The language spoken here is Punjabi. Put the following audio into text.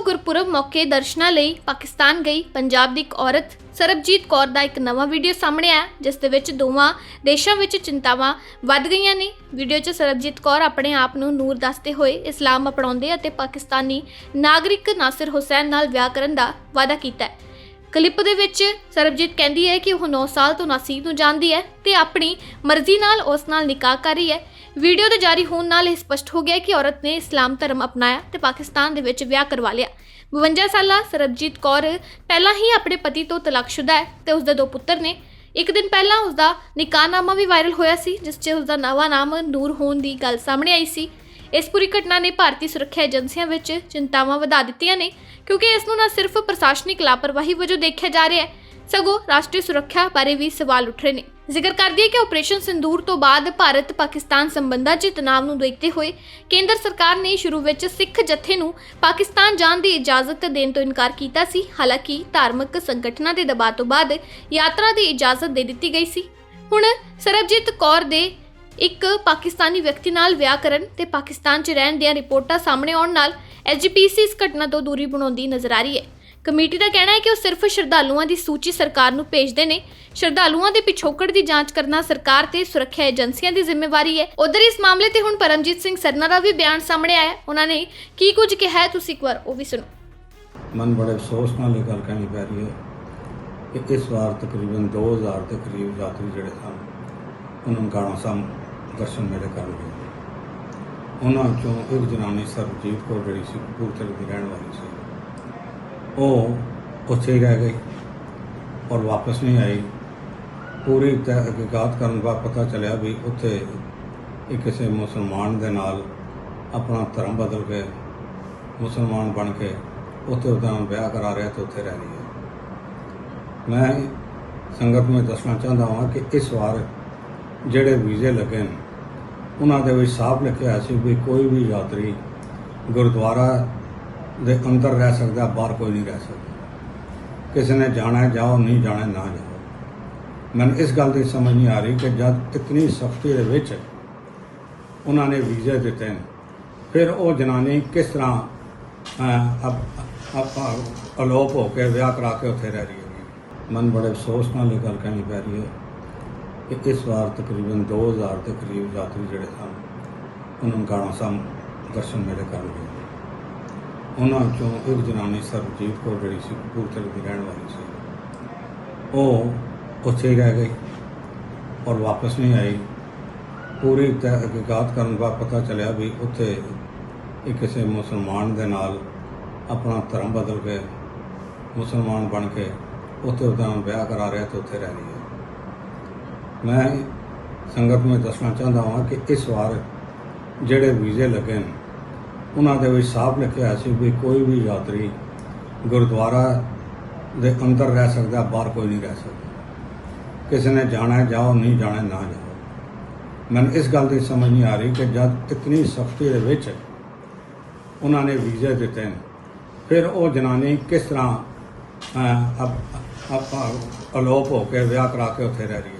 ਗੁਰਪੁਰਬ ਮੌਕੇ ਦਰਸ਼ਨਾਂ ਲਈ ਪਾਕਿਸਤਾਨ ਗਈ ਪੰਜਾਬ ਦੀ ਇੱਕ ਔਰਤ ਸਰਬਜੀਤ ਕੌਰ ਦਾ ਇੱਕ ਨਵਾਂ ਵੀਡੀਓ ਸਾਹਮਣੇ ਆਇਆ, ਜਿਸ ਦੇ ਵਿੱਚ ਦੋਵਾਂ ਦੇਸ਼ਾਂ ਵਿੱਚ ਚਿੰਤਾਵਾਂ ਵੱਧ ਗਈਆਂ ਨੇ। ਵੀਡੀਓ 'ਚ ਸਰਬਜੀਤ ਕੌਰ ਆਪਣੇ ਆਪ ਨੂੰ ਨੂਰ ਦੱਸਦੇ ਹੋਏ ਇਸਲਾਮ ਅਪਣਾਉਂਦੇ ਅਤੇ ਪਾਕਿਸਤਾਨੀ ਨਾਗਰਿਕ ਨਾਸਿਰ ਹੁਸੈਨ ਨਾਲ ਵਿਆਹ ਕਰਨ ਦਾ ਵਾਅਦਾ ਕੀਤਾ ਹੈ। ਕਲਿੱਪ ਦੇ ਵਿੱਚ ਸਰਬਜੀਤ ਕਹਿੰਦੀ ਹੈ ਕਿ ਉਹ 9 ਸਾਲ ਤੋਂ ਨਾਸੀਰ ਨੂੰ ਜਾਣਦੀ ਹੈ ਤੇ ਆਪਣੀ ਮਰਜ਼ੀ ਨਾਲ ਉਸ ਨਾਲ ਨਿਕਾਹ ਕਰ ਰਹੀ ਹੈ। ਵੀਡੀਓ ਦੇ ਜਾਰੀ ਹੋਣ ਨਾਲ ਇਹ ਸਪਸ਼ਟ ਹੋ ਗਿਆ ਕਿ ਔਰਤ ਨੇ ਇਸਲਾਮ ਧਰਮ ਅਪਣਾਇਆ ਤੇ ਪਾਕਿਸਤਾਨ ਦੇ ਵਿੱਚ ਵਿਆਹ ਕਰਵਾ ਲਿਆ। 52 ਸਾਲਾ ਸਰਬਜੀਤ ਕੌਰ ਪਹਿਲਾਂ ਹੀ ਆਪਣੇ ਪਤੀ ਤੋਂ ਤਲਾਕਸ਼ੁਦਾ ਹੈ ਤੇ ਉਸ ਦੇ ਦੋ ਪੁੱਤਰ ਨੇ। ਇੱਕ ਦਿਨ ਪਹਿਲਾਂ ਉਸ ਦਾ ਨਿਕਾਹਨਾਮਾ ਵੀ ਵਾਇਰਲ ਹੋਇਆ ਸੀ, ਜਿਸ 'ਚ ਉਸ ਦਾ ਨਵਾਂ ਨਾਮ ਨੂਰ ਹੋਣ ਦੀ ਗੱਲ ਸਾਹਮਣੇ ਆਈ ਸੀ। ਇਸ ਪੂਰੀ ਘਟਨਾ ਨੇ ਭਾਰਤੀ ਸੁਰੱਖਿਆ ਏਜੰਸੀਆਂ ਵਿੱਚ ਚਿੰਤਾਵਾਂ ਵਧਾ ਦਿੱਤੀਆਂ ਨੇ, ਕਿਉਂਕਿ ਇਸ ਨੂੰ ਨਾ ਸਿਰਫ ਪ੍ਰਸ਼ਾਸਨਿਕ ਲਾਪਰਵਾਹੀ ਵਜੋਂ ਦੇਖਿਆ ਜਾ ਰਿਹਾ ਹੈ। ਸਗੋਂ ਰਾਸ਼ਟਰੀ ਸੁਰੱਖਿਆ ਬਾਰੇ ਵੀ ਸਵਾਲ ਉੱਠ ਰਹੇ ਨੇ। ਜ਼ਿਕਰ ਕਰਦੀ ਹੈ ਕਿ ਆਪਰੇਸ਼ਨ ਸਿੰਦੂਰ ਤੋਂ ਬਾਅਦ ਭਾਰਤ ਪਾਕਿਸਤਾਨ ਸੰਬੰਧਾਂ 'ਚ ਤਣਾਅ ਨੂੰ ਦੇਖਦੇ ਹੋਏ ਕੇਂਦਰ ਸਰਕਾਰ ਨੇ ਸ਼ੁਰੂ ਵਿੱਚ ਸਿੱਖ ਜਥੇ ਨੂੰ ਪਾਕਿਸਤਾਨ ਜਾਣ ਦੀ ਇਜਾਜ਼ਤ ਦੇਣ ਤੋਂ ਇਨਕਾਰ ਕੀਤਾ ਸੀ। ਹਾਲਾਂਕਿ ਧਾਰਮਿਕ ਸੰਗਠਨਾਂ ਦੇ ਦਬਾਅ ਤੋਂ ਬਾਅਦ ਯਾਤਰਾ ਦੀ ਇਜਾਜ਼ਤ ਦੇ ਦਿੱਤੀ ਗਈ ਸੀ। ਹੁਣ ਸਰਬਜੀਤ ਕੌਰ ਦੇ ਇੱਕ ਪਾਕਿਸਤਾਨੀ ਵਿਅਕਤੀ ਨਾਲ ਵਿਆਹ ਕਰਨ ਤੇ ਪਾਕਿਸਤਾਨ 'ਚ ਰਹਿਣ ਦੀਆਂ ਰਿਪੋਰਟਾਂ ਸਾਹਮਣੇ ਆਉਣ ਨਾਲ ਐਸਜੀਪੀਸੀ ਇਸ ਘਟਨਾ ਤੋਂ ਦੂਰੀ ਬਣਾਉਂਦੀ ਨਜ਼ਰ ਆ ਰਹੀ ਹੈ। ਕਮੇਟੀ ਦਾ ਕਹਿਣਾ ਹੈ ਕਿ ਉਹ ਸਿਰਫ ਸ਼ਰਧਾਲੂਆਂ ਦੀ ਸੂਚੀ ਸਰਕਾਰ ਨੂੰ ਭੇਜਦੇ ਨੇ। ਸ਼ਰਧਾਲੂਆਂ ਦੇ ਪਿਛੋਕੜ ਦੀ ਜਾਂਚ ਕਰਨਾ ਸਰਕਾਰ ਤੇ ਸੁਰੱਖਿਆ ਏਜੰਸੀਆਂ ਦੀ ਜ਼ਿੰਮੇਵਾਰੀ ਹੈ। ਉਧਰ ਇਸ ਮਾਮਲੇ ਤੇ ਹੁਣ ਪਰਮਜੀਤ ਸਿੰਘ ਸਰਨਾ ਦਾ ਵੀ ਬਿਆਨ ਸਾਹਮਣੇ ਆਇਆ ਹੈ। ਉਹਨਾਂ ਨੇ ਕੀ ਕੁਝ ਕਿਹਾ ਹੈ ਤੁਸੀਂ ਇੱਕ ਵਾਰ ਉਹ ਵੀ ਸੁਣੋ। ਮਨ ਬੜੇ ਅਫਸੋਸ ਨਾਲ ਇਹ ਗੱਲ ਕਹਿਣੀ ਪੈ ਰਹੀ ਹੈ ਕਿ ਇਸ ਵਾਰ ਤਕਰੀਬਨ 2000 ਦੇ ਕਰੀਬ ਯਾਤਰੀ ਜਿਹੜੇ ਸਨ, ਉਹਨਾਂ ਨੂੰ ਕਾਣਾ ਸਮ ਦਰਸ਼ਨ ਮੇਰੇ ਕਰਨ ਗਏ। ਉਹਨਾਂ ਚੋਂ ਇੱਕ ਜਨਾਨੀ ਸਰਬਜੀਤ ਕੌਰ ਜਿਹੜੀ ਸੀ, ਕਪੂਰਥਲੇ ਦੀ ਰਹਿਣ ਵਾਲੀ ਸੀ। ਉਹ ਉੱਥੇ ਹੀ ਰਹਿ ਗਈ ਔਰ ਵਾਪਸ ਨਹੀਂ ਆਈ। ਪੂਰੀ ਤਹਿਕੀਕਾਤ ਕਰਨ ਬਾਅਦ ਪਤਾ ਚੱਲਿਆ ਵੀ ਉੱਥੇ ਇੱਕ ਕਿਸੇ ਮੁਸਲਮਾਨ ਦੇ ਨਾਲ ਆਪਣਾ ਧਰਮ ਬਦਲ ਕੇ ਮੁਸਲਮਾਨ ਬਣ ਕੇ ਉੱਥੇ ਉਹਦਾ ਵਿਆਹ ਕਰਾ ਰਿਹਾ ਤੇ ਉੱਥੇ ਰਹਿ ਰਹੀ ਹੈ। ਮੈਂ ਸੰਗਤ ਨੂੰ ਇਹ ਦੱਸਣਾ ਚਾਹੁੰਦਾ ਹਾਂ ਕਿ ਇਸ ਵਾਰ ਜਿਹੜੇ ਵੀਜ਼ੇ ਲੱਗੇ ਨੇ, ਉਹਨਾਂ ਦੇ ਵਿੱਚ ਸਾਫ਼ ਲਿਖਿਆ ਸੀ ਵੀ ਕੋਈ ਵੀ ਯਾਤਰੀ ਗੁਰਦੁਆਰਾ ਦੇ ਅੰਦਰ ਰਹਿ ਸਕਦਾ ਬਾਹਰ ਕੋਈ ਨਹੀਂ ਰਹਿ ਸਕਦਾ। ਕਿਸੇ ਨੇ ਜਾਣਾ ਜਾਓ ਨਹੀਂ ਜਾਣਾ ਨਾ ਜਾਓ। ਮੈਨੂੰ ਇਸ ਗੱਲ ਦੀ ਸਮਝ ਨਹੀਂ ਆ ਰਹੀ ਕਿ ਜਦ ਇਤਨੀ ਸਖਤੀ ਦੇ ਵਿੱਚ ਉਹਨਾਂ ਨੇ ਵੀਜ਼ੇ ਦਿੱਤੇ ਨੇ ਫਿਰ ਉਹ ਜਨਾਨੀ ਕਿਸ ਤਰ੍ਹਾਂ ਅਹ, ਅਲੋਪ ਹੋ ਕੇ ਵਿਆਹ ਕਰਾ ਕੇ ਉੱਥੇ ਰਹਿ ਰਹੀ ਹੈ? ਮਨ ਬੜੇ ਅਫਸੋਸ ਨਾਲ ਇਹ ਗੱਲ ਕਹਿਣੀ ਪੈ ਰਹੀ ਹੈ ਕਿ ਇਸ ਵਾਰ ਤਕਰੀਬਨ 2000 ਦੇ ਕਰੀਬ ਯਾਤਰੀ ਜਿਹੜੇ ਸਨ ਉਹਨਾਂ ਨੂੰ ਕਾਣਾ ਸਮ ਦਰਸ਼ਨ ਮੇਰੇ ਕਰਨ ਗਏ ਉਹਨਾਂ ਚੋਂ ਇੱਕ ਜਨਾਨੀ ਸਰਬਜੀਤ ਕੌਰ ਜਿਹੜੀ ਸੀ, ਕਪੂਰਥਲੇ ਦੀ ਰਹਿਣ ਵਾਲੀ ਸੀ। ਉਹ ਉੱਥੇ ਹੀ ਰਹਿ ਗਈ ਔਰ ਵਾਪਸ ਨਹੀਂ ਆਈ। ਪੂਰੀ ਤਹਿਕੀਕਾਤ ਕਰਨ ਬਾਅਦ ਪਤਾ ਚੱਲਿਆ ਵੀ ਉੱਥੇ ਇੱਕ ਕਿਸੇ ਮੁਸਲਮਾਨ ਦੇ ਨਾਲ ਆਪਣਾ ਧਰਮ ਬਦਲ ਕੇ ਮੁਸਲਮਾਨ ਬਣ ਕੇ ਉੱਥੇ ਉਹਦਾ ਵਿਆਹ ਕਰਾ ਰਿਹਾ ਤੇ ਉੱਥੇ ਰਹਿ ਰਹੀ ਹੈ। ਮੈਂ ਸੰਗਤ ਨੂੰ ਇਹ ਦੱਸਣਾ ਚਾਹੁੰਦਾ ਹਾਂ ਕਿ ਇਸ ਵਾਰ ਜਿਹੜੇ ਵੀਜ਼ੇ ਲੱਗੇ ਨੇ ਉਹਨਾਂ ਦੇ ਵਿੱਚ ਸਾਫ਼ ਲਿਖਿਆ ਹੋਇਆ ਸੀ ਵੀ ਕੋਈ ਵੀ ਯਾਤਰੀ ਗੁਰਦੁਆਰਾ ਦੇ ਅੰਦਰ ਰਹਿ ਸਕਦਾ, ਬਾਹਰ ਕੋਈ ਨਹੀਂ ਰਹਿ ਸਕਦਾ। ਕਿਸੇ ਨੇ ਜਾਣਾ ਜਾਓ, ਨਹੀਂ ਜਾਣਾ ਨਾ ਜਾਓ। ਮੈਨੂੰ ਇਸ ਗੱਲ ਦੀ ਸਮਝ ਨਹੀਂ ਆ ਰਹੀ ਕਿ ਜਦ ਇਤਨੀ ਸਖਤੀ ਦੇ ਵਿੱਚ ਉਹਨਾਂ ਨੇ ਵੀਜ਼ੇ ਦਿੱਤੇ ਨੇ, ਫਿਰ ਉਹ ਜਨਾਨੀ ਕਿਸ ਤਰ੍ਹਾਂ ਅਲੋਪ ਹੋ ਕੇ ਵਿਆਹ ਕਰਾ ਕੇ ਉੱਥੇ ਰਹਿ ਰਹੀ ਹੈ?